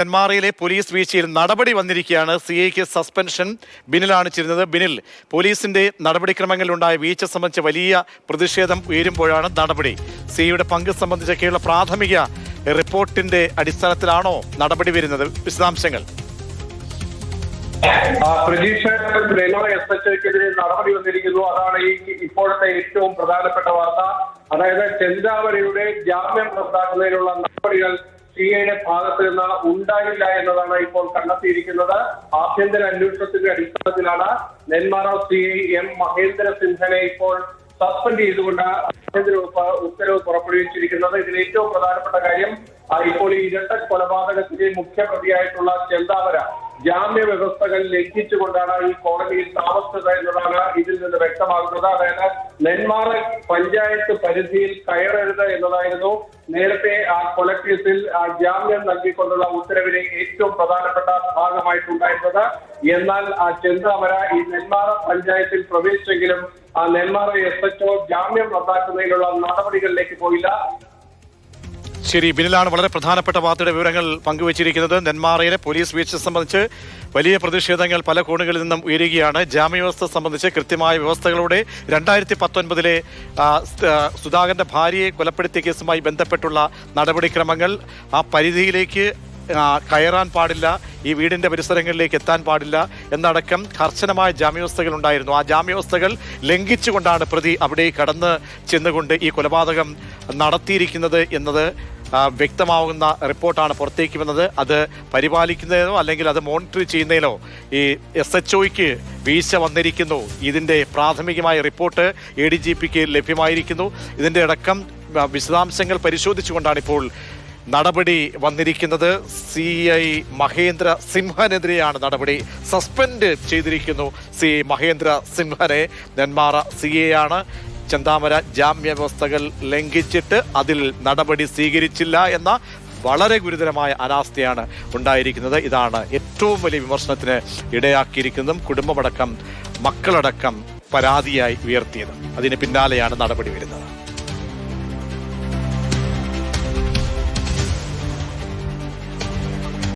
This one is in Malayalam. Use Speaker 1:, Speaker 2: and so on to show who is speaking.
Speaker 1: കന്മാറയിലെ പോലീസ് വീഴ്ചയിൽ നടപടി വന്നിരിക്കുകയാണ് സി ഐക്ക് സസ്പെൻഷൻ ബിനിലാണ് ബിനിൽ പോലീസിന്റെ നടപടിക്രമങ്ങളിലുണ്ടായ വീഴ്ച സംബന്ധിച്ച വലിയ പ്രതിഷേധം ഉയരുമ്പോഴാണ് നടപടി സിഐയുടെ പങ്ക് സംബന്ധിച്ചൊക്കെയുള്ള പ്രാഥമിക റിപ്പോർട്ടിന്റെ അടിസ്ഥാനത്തിലാണോ നടപടി വരുന്നത് വിശദാംശങ്ങൾ
Speaker 2: പ്രതീക്ഷ എസ് എച്ച് ഐക്കെതിരെ നടപടി വന്നിരിക്കുന്നു അതാണ് ഈ ഇപ്പോഴത്തെ ഏറ്റവും പ്രധാനപ്പെട്ട വാർത്ത അതായത് ചെന്താവരയുടെ ജാമ്യം റദ്ദാക്കുന്നതിനുള്ള നടപടികൾ സി ഭാഗത്ത് നിന്ന് ഉണ്ടായില്ല എന്നതാണ് ഇപ്പോൾ കണ്ടെത്തിയിരിക്കുന്നത് ആഭ്യന്തര അന്വേഷണത്തിന്റെ അടിസ്ഥാനത്തിലാണ് Nenmara C I M Mahendra സിംഹനെ ഇപ്പോൾ സസ്പെൻഡ് ചെയ്തുകൊണ്ട് ആഭ്യന്തര വകുപ്പ് ഉത്തരവ് പുറപ്പെടുവിച്ചിരിക്കുന്നത് ഇതിൽ ഏറ്റവും പ്രധാനപ്പെട്ട കാര്യം ഇപ്പോൾ ഈ ഇരട്ട കൊലപാതകത്തിന്റെ മുഖ്യപ്രതിയായിട്ടുള്ള ചെന്താവര ജാമ്യ വ്യവസ്ഥകൾ ലംഘിച്ചുകൊണ്ടാണ് ഈ കോടതിയിൽ താമസിച്ചത് എന്നതാണ് ഇതിൽ നിന്ന് വ്യക്തമാകുന്നത് അതായത് നെന്മാറ പഞ്ചായത്ത് പരിധിയിൽ കയറരുത് എന്നതായിരുന്നു നേരത്തെ ആ കൊലക്കേസിൽ ജാമ്യം നൽകിക്കൊണ്ടുള്ള ഉത്തരവിലെ ഏറ്റവും പ്രധാനപ്പെട്ട ഭാഗമായിട്ടുണ്ടായിരുന്നത് എന്നാൽ ആ ചെന്താമര ഈ നെന്മാറ പഞ്ചായത്തിൽ പ്രവേശിച്ചെങ്കിലും ആ നെന്മാറ എസ് എച്ച്ഒ ജാമ്യം റദ്ദാക്കുന്നതിനുള്ള നടപടികളിലേക്ക് പോയില്ല
Speaker 1: ശരി ബിനിലാണ് വളരെ പ്രധാനപ്പെട്ട വാർത്തയുടെ വിവരങ്ങൾ പങ്കുവച്ചിരിക്കുന്നത് നെന്മാറയിലെ പോലീസ് വീഴ്ച സംബന്ധിച്ച് വലിയ പ്രതിഷേധങ്ങൾ പല കോണുകളിൽ നിന്നും ഉയരുകയാണ് ജാമ്യവ്യവസ്ഥ സംബന്ധിച്ച് കൃത്യമായ വ്യവസ്ഥകളോടെ രണ്ടായിരത്തി പത്തൊൻപതിലെ സുധാകരൻ്റെ ഭാര്യയെ കൊലപ്പെടുത്തിയ കേസുമായി ബന്ധപ്പെട്ടുള്ള നടപടിക്രമങ്ങൾ ആ പരിധിയിലേക്ക് കയറാൻ പാടില്ല ഈ വീടിൻ്റെ പരിസരങ്ങളിലേക്ക് എത്താൻ പാടില്ല എന്നടക്കം കർശനമായ ജാമ്യവ്യവസ്ഥകൾ ഉണ്ടായിരുന്നു ആ ജാമ്യവ്യവസ്ഥകൾ ലംഘിച്ചുകൊണ്ടാണ് പ്രതി അവിടെ കടന്ന് ചെന്നുകൊണ്ട് ഈ കൊലപാതകം നടത്തിയിരിക്കുന്നത് എന്നത് വ്യക്തമാവുന്ന റിപ്പോർട്ടാണ് പുറത്തേക്ക് വന്നത് അത് പരിപാലിക്കുന്നതിനോ അല്ലെങ്കിൽ അത് മോണിറ്റർ ചെയ്യുന്നതിനോ ഈ എസ് എച്ച് ഒയ്ക്ക് വീഴ്ച വന്നിരിക്കുന്നു ഇതിൻ്റെ പ്രാഥമികമായ റിപ്പോർട്ട് എ ഡി ജി പിക്ക് ലഭ്യമായിരിക്കുന്നു ഇതിൻ്റെ അടക്കം വിശദാംശങ്ങൾ പരിശോധിച്ചുകൊണ്ടാണ് ഇപ്പോൾ നടപടി വന്നിരിക്കുന്നത് സി ഐ മഹേന്ദ്ര സിംഹനെതിരെയാണ് നടപടി സസ്പെൻഡ് ചെയ്തിരിക്കുന്നു സി മഹേന്ദ്ര സിംഹനെ നെന്മാറ സി എ ആണ് ചന്താമര ജാമ്യ വ്യവസ്ഥകൾ ലംഘിച്ചിട്ട് അതിൽ നടപടി സ്വീകരിച്ചില്ല എന്ന വളരെ ഗുരുതരമായ അനാസ്ഥയാണ് ഉണ്ടായിരിക്കുന്നത് ഇതാണ് ഏറ്റവും വലിയ വിമർശനത്തിന് ഇടയാക്കിയിരിക്കുന്നതും കുടുംബമടക്കം മക്കളടക്കം പരാതിയായി ഉയർത്തിയതും അതിന് പിന്നാലെയാണ് നടപടി വരുന്നത്